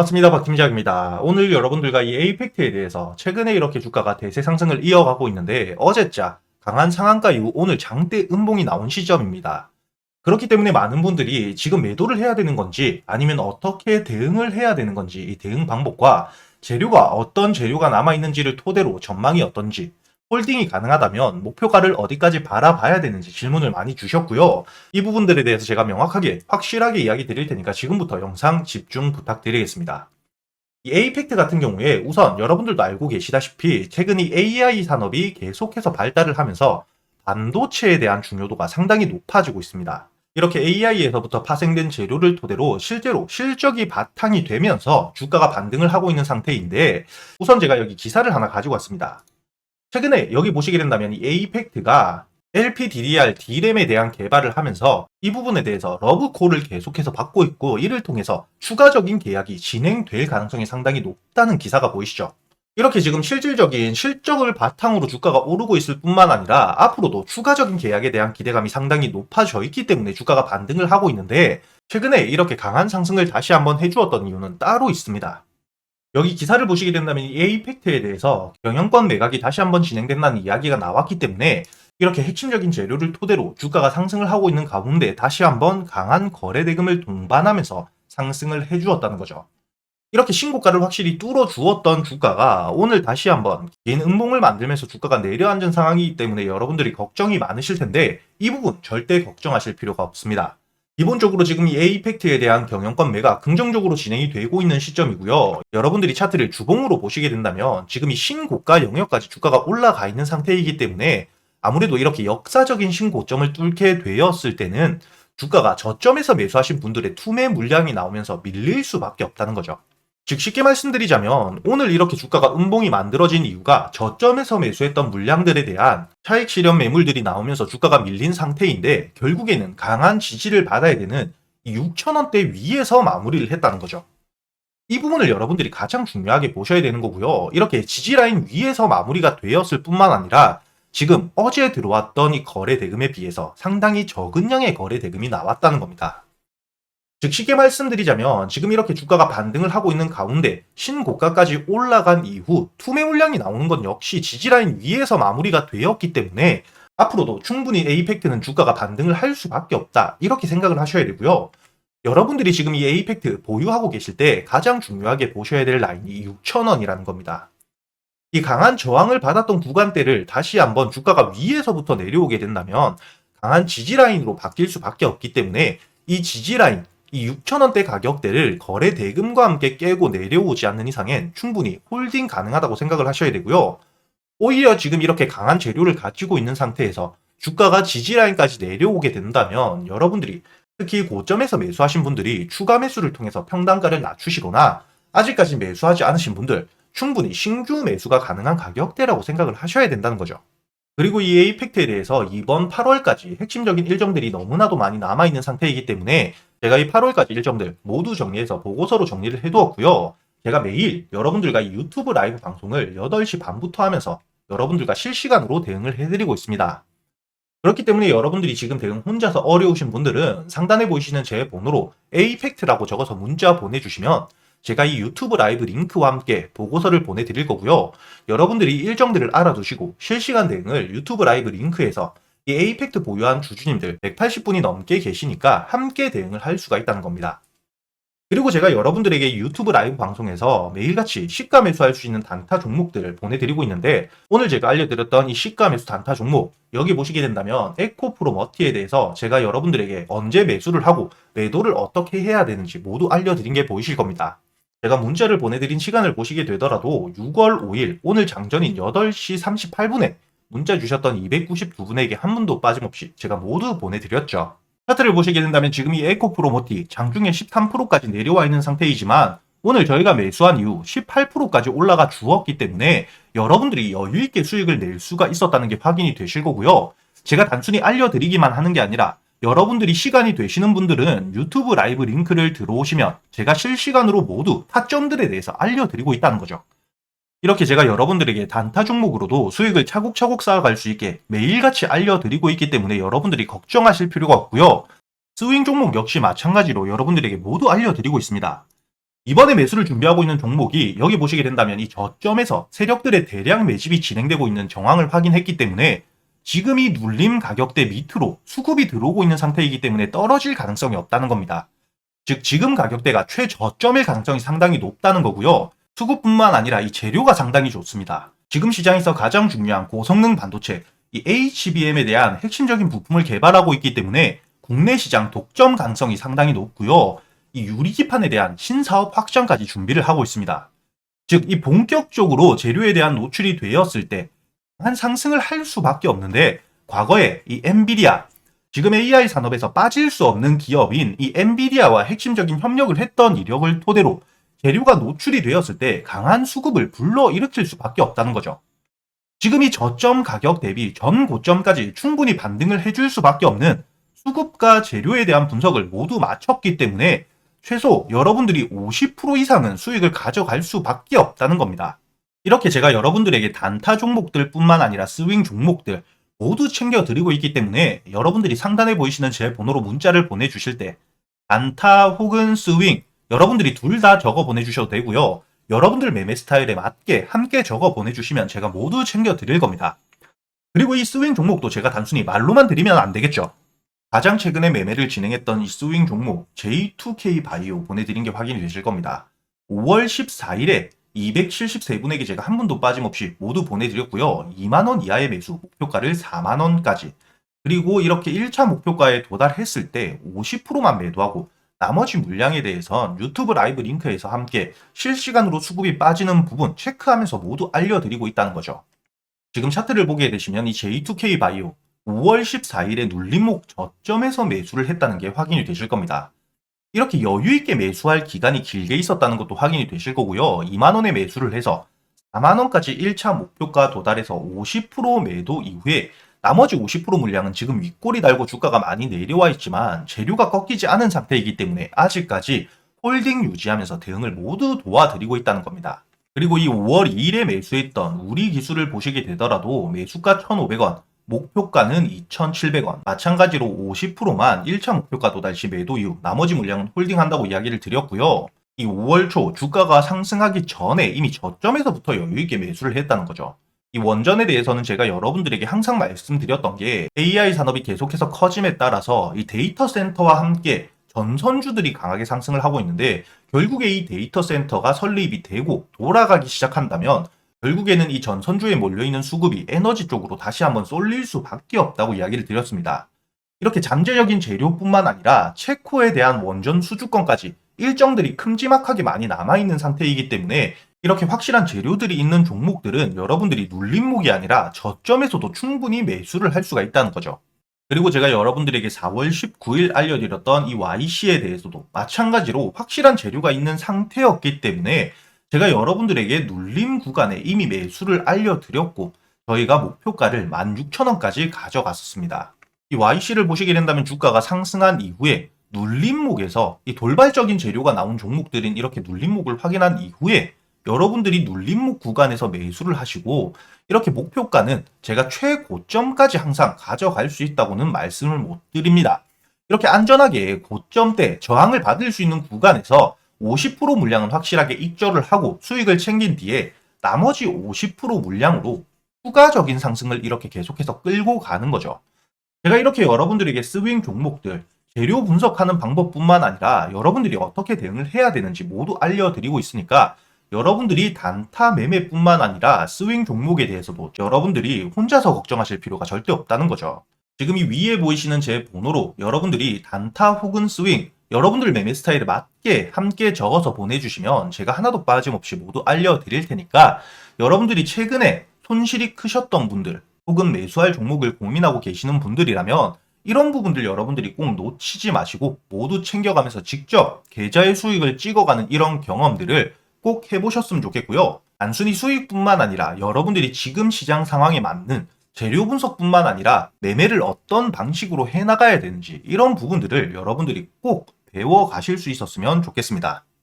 반갑습니다. 박팀장입니다. 오늘 여러분들과 이 에이펙트에 대해서 최근에 이렇게 주가가 대세 상승을 이어가고 있는데 어제자 강한 상한가 이후 오늘 장대 음봉이 나온 시점입니다. 그렇기 때문에 많은 분들이 지금 매도를 해야 되는 건지 아니면 어떻게 대응을 해야 되는 건지 이 대응 방법과 재료가 어떤 재료가 남아있는지를 토대로 전망이 어떤지 홀딩이 가능하다면 목표가를 어디까지 바라봐야 되는지 질문을 많이 주셨고요. 이 부분들에 대해서 제가 명확하게 확실하게 이야기 드릴 테니까 지금부터 영상 집중 부탁드리겠습니다. 이 에이펙트 같은 경우에 우선 여러분들도 알고 계시다시피 최근 이 AI 산업이 계속해서 발달을 하면서 반도체에 대한 중요도가 상당히 높아지고 있습니다. 이렇게 AI에서부터 파생된 재료를 토대로 실제로 실적이 바탕이 되면서 주가가 반등을 하고 있는 상태인데 우선 제가 여기 기사를 하나 가지고 왔습니다. 최근에 여기 보시게 된다면 이 에이펙트가 LPDDR D램에 대한 개발을 하면서 이 부분에 대해서 러브콜을 계속해서 받고 있고 이를 통해서 추가적인 계약이 진행될 가능성이 상당히 높다는 기사가 보이시죠? 이렇게 지금 실질적인 실적을 바탕으로 주가가 오르고 있을 뿐만 아니라 앞으로도 추가적인 계약에 대한 기대감이 상당히 높아져 있기 때문에 주가가 반등을 하고 있는데 최근에 이렇게 강한 상승을 다시 한번 해주었던 이유는 따로 있습니다. 여기 기사를 보시게 된다면 이 에이펙트에 대해서 경영권 매각이 다시 한번 진행된다는 이야기가 나왔기 때문에 이렇게 핵심적인 재료를 토대로 주가가 상승을 하고 있는 가운데 다시 한번 강한 거래 대금을 동반하면서 상승을 해주었다는 거죠. 이렇게 신고가를 확실히 뚫어 주었던 주가가 오늘 다시 한번 긴 음봉을 만들면서 주가가 내려앉은 상황이기 때문에 여러분들이 걱정이 많으실 텐데 이 부분 절대 걱정하실 필요가 없습니다. 기본적으로 지금 이 에이펙트에 대한 경영권 매가 긍정적으로 진행이 되고 있는 시점이고요. 여러분들이 차트를 주봉으로 보시게 된다면 지금 이 신고가 영역까지 주가가 올라가 있는 상태이기 때문에 아무래도 이렇게 역사적인 신고점을 뚫게 되었을 때는 주가가 저점에서 매수하신 분들의 투매 물량이 나오면서 밀릴 수밖에 없다는 거죠. 즉 쉽게 말씀드리자면 오늘 이렇게 주가가 음봉이 만들어진 이유가 저점에서 매수했던 물량들에 대한 차익 실현 매물들이 나오면서 주가가 밀린 상태인데 결국에는 강한 지지를 받아야 되는 6천원대 위에서 마무리를 했다는 거죠. 이 부분을 여러분들이 가장 중요하게 보셔야 되는 거고요. 이렇게 지지라인 위에서 마무리가 되었을 뿐만 아니라 지금 어제 들어왔던 이 거래 대금에 비해서 상당히 적은 양의 거래 대금이 나왔다는 겁니다. 즉 쉽게 말씀드리자면 지금 이렇게 주가가 반등을 하고 있는 가운데 신고가까지 올라간 이후 투매 물량이 나오는 건 역시 지지라인 위에서 마무리가 되었기 때문에 앞으로도 충분히 에이펙트는 주가가 반등을 할 수밖에 없다 이렇게 생각을 하셔야 되고요. 여러분들이 지금 이 에이펙트 보유하고 계실 때 가장 중요하게 보셔야 될 라인이 6천원이라는 겁니다. 이 강한 저항을 받았던 구간대를 다시 한번 주가가 위에서부터 내려오게 된다면 강한 지지 라인으로 바뀔 수밖에 없기 때문에 이 지지 라인 이 6천원대 가격대를 거래 대금과 함께 깨고 내려오지 않는 이상엔 충분히 홀딩 가능하다고 생각을 하셔야 되고요. 오히려 지금 이렇게 강한 재료를 가지고 있는 상태에서 주가가 지지라인까지 내려오게 된다면 여러분들이 특히 고점에서 매수하신 분들이 추가 매수를 통해서 평단가를 낮추시거나 아직까지 매수하지 않으신 분들 충분히 신규 매수가 가능한 가격대라고 생각을 하셔야 된다는 거죠. 그리고 이 에이펙트에 대해서 이번 8월까지 핵심적인 일정들이 너무나도 많이 남아있는 상태이기 때문에 제가 이 8월까지 일정들 모두 정리해서 보고서로 정리를 해두었고요. 제가 매일 여러분들과 이 유튜브 라이브 방송을 8시 반부터 하면서 여러분들과 실시간으로 대응을 해드리고 있습니다. 그렇기 때문에 여러분들이 지금 대응 혼자서 어려우신 분들은 상단에 보이시는 제 번호로 에이펙트라고 적어서 문자 보내주시면 제가 이 유튜브 라이브 링크와 함께 보고서를 보내드릴 거고요. 여러분들이 일정들을 알아두시고 실시간 대응을 유튜브 라이브 링크에서 이 에이펙트 보유한 주주님들 180분이 넘게 계시니까 함께 대응을 할 수가 있다는 겁니다. 그리고 제가 여러분들에게 유튜브 라이브 방송에서 매일같이 시가 매수할 수 있는 단타 종목들을 보내드리고 있는데 오늘 제가 알려드렸던 이 시가 매수 단타 종목 여기 보시게 된다면 에코프로 머티에 대해서 제가 여러분들에게 언제 매수를 하고 매도를 어떻게 해야 되는지 모두 알려드린 게 보이실 겁니다. 제가 문자를 보내드린 시간을 보시게 되더라도 6월 5일 오늘 장전인 8시 38분에 문자 주셨던 292분에게 한 분도 빠짐없이 제가 모두 보내드렸죠. 차트를 보시게 된다면 지금 이 에코프로 모티 장중에 13%까지 내려와 있는 상태이지만 오늘 저희가 매수한 이후 18%까지 올라가 주었기 때문에 여러분들이 여유있게 수익을 낼 수가 있었다는 게 확인이 되실 거고요. 제가 단순히 알려드리기만 하는 게 아니라 여러분들이 시간이 되시는 분들은 유튜브 라이브 링크를 들어오시면 제가 실시간으로 모두 타점들에 대해서 알려드리고 있다는 거죠. 이렇게 제가 여러분들에게 단타 종목으로도 수익을 차곡차곡 쌓아갈 수 있게 매일같이 알려드리고 있기 때문에 여러분들이 걱정하실 필요가 없고요. 스윙 종목 역시 마찬가지로 여러분들에게 모두 알려드리고 있습니다. 이번에 매수를 준비하고 있는 종목이 여기 보시게 된다면 이 저점에서 세력들의 대량 매집이 진행되고 있는 정황을 확인했기 때문에 지금 이 눌림 가격대 밑으로 수급이 들어오고 있는 상태이기 때문에 떨어질 가능성이 없다는 겁니다. 즉 지금 가격대가 최저점일 가능성이 상당히 높다는 거고요. 수급뿐만 아니라 이 재료가 상당히 좋습니다. 지금 시장에서 가장 중요한 고성능 반도체 이 HBM에 대한 핵심적인 부품을 개발하고 있기 때문에 국내 시장 독점 가능성이 상당히 높고요. 이 유리기판에 대한 신사업 확장까지 준비를 하고 있습니다. 즉, 이 본격적으로 재료에 대한 노출이 되었을 때 한 상승을 할 수밖에 없는데 과거에 이 엔비디아 지금 AI 산업에서 빠질 수 없는 기업인 이 엔비디아와 핵심적인 협력을 했던 이력을 토대로 재료가 노출이 되었을 때 강한 수급을 불러 일으킬 수밖에 없다는 거죠. 지금 이 저점 가격 대비 전 고점까지 충분히 반등을 해줄 수밖에 없는 수급과 재료에 대한 분석을 모두 마쳤기 때문에 최소 여러분들이 50% 이상은 수익을 가져갈 수밖에 없다는 겁니다. 이렇게 제가 여러분들에게 단타 종목들 뿐만 아니라 스윙 종목들 모두 챙겨드리고 있기 때문에 여러분들이 상단에 보이시는 제 번호로 문자를 보내주실 때 단타 혹은 스윙 여러분들이 둘 다 적어 보내주셔도 되고요. 여러분들 매매 스타일에 맞게 함께 적어 보내주시면 제가 모두 챙겨드릴 겁니다. 그리고 이 스윙 종목도 제가 단순히 말로만 드리면 안 되겠죠. 가장 최근에 매매를 진행했던 이 스윙 종목 J2K 바이오 보내드린 게 확인이 되실 겁니다. 5월 14일에 273분에게 제가 한 분도 빠짐없이 모두 보내드렸고요. 2만원 이하의 매수 목표가를 4만원까지 그리고 이렇게 1차 목표가에 도달했을 때 50%만 매도하고 나머지 물량에 대해선 유튜브 라이브 링크에서 함께 실시간으로 수급이 빠지는 부분 체크하면서 모두 알려드리고 있다는 거죠. 지금 차트를 보게 되시면 이 J2K 바이오 5월 14일에 눌림목 저점에서 매수를 했다는 게 확인이 되실 겁니다. 이렇게 여유 있게 매수할 기간이 길게 있었다는 것도 확인이 되실 거고요. 2만 원에 매수를 해서 4만 원까지 1차 목표가 도달해서 50% 매도 이후에 나머지 50% 물량은 지금 윗골이 달고 주가가 많이 내려와 있지만 재료가 꺾이지 않은 상태이기 때문에 아직까지 홀딩 유지하면서 대응을 모두 도와드리고 있다는 겁니다. 그리고 이 5월 2일에 매수했던 우리 기술을 보시게 되더라도 매수가 1,500원, 목표가는 2,700원. 마찬가지로 50%만 1차 목표가 도달 시 매도 이후 나머지 물량은 홀딩한다고 이야기를 드렸고요. 이 5월 초 주가가 상승하기 전에 이미 저점에서부터 여유있게 매수를 했다는 거죠. 이 원전에 대해서는 제가 여러분들에게 항상 말씀드렸던 게 AI 산업이 계속해서 커짐에 따라서 이 데이터 센터와 함께 전선주들이 강하게 상승을 하고 있는데 결국에 이 데이터 센터가 설립이 되고 돌아가기 시작한다면 결국에는 이 전선주에 몰려있는 수급이 에너지 쪽으로 다시 한번 쏠릴 수밖에 없다고 이야기를 드렸습니다. 이렇게 잠재적인 재료뿐만 아니라 체코에 대한 원전 수주권까지 일정들이 큼지막하게 많이 남아있는 상태이기 때문에 이렇게 확실한 재료들이 있는 종목들은 여러분들이 눌림목이 아니라 저점에서도 충분히 매수를 할 수가 있다는 거죠. 그리고 제가 여러분들에게 4월 19일 알려드렸던 이 YC에 대해서도 마찬가지로 확실한 재료가 있는 상태였기 때문에 제가 여러분들에게 눌림 구간에 이미 매수를 알려드렸고 저희가 목표가를 16,000원까지 가져갔었습니다. 이 YC를 보시게 된다면 주가가 상승한 이후에 눌림목에서 이 돌발적인 재료가 나온 종목들인 이렇게 눌림목을 확인한 이후에 여러분들이 눌림목 구간에서 매수를 하시고 이렇게 목표가는 제가 최고점까지 항상 가져갈 수 있다고는 말씀을 못 드립니다. 이렇게 안전하게 고점대 저항을 받을 수 있는 구간에서 50% 물량은 확실하게 익절을 하고 수익을 챙긴 뒤에 나머지 50% 물량으로 추가적인 상승을 이렇게 계속해서 끌고 가는 거죠. 제가 이렇게 여러분들에게 스윙 종목들, 재료 분석하는 방법뿐만 아니라 여러분들이 어떻게 대응을 해야 되는지 모두 알려드리고 있으니까 여러분들이 단타 매매뿐만 아니라 스윙 종목에 대해서도 여러분들이 혼자서 걱정하실 필요가 절대 없다는 거죠. 지금 이 위에 보이시는 제 번호로 여러분들이 단타 혹은 스윙, 여러분들 매매 스타일에 맞게 함께 적어서 보내주시면 제가 하나도 빠짐없이 모두 알려드릴 테니까 여러분들이 최근에 손실이 크셨던 분들 혹은 매수할 종목을 고민하고 계시는 분들이라면 이런 부분들 여러분들이 꼭 놓치지 마시고 모두 챙겨가면서 직접 계좌의 수익을 찍어가는 이런 경험들을 꼭 해보셨으면 좋겠고요. 단순히 수익뿐만 아니라 여러분들이 지금 시장 상황에 맞는 재료 분석뿐만 아니라 매매를 어떤 방식으로 해나가야 되는지 이런 부분들을 여러분들이 꼭 배워 가실 수 있었으면 좋겠습니다.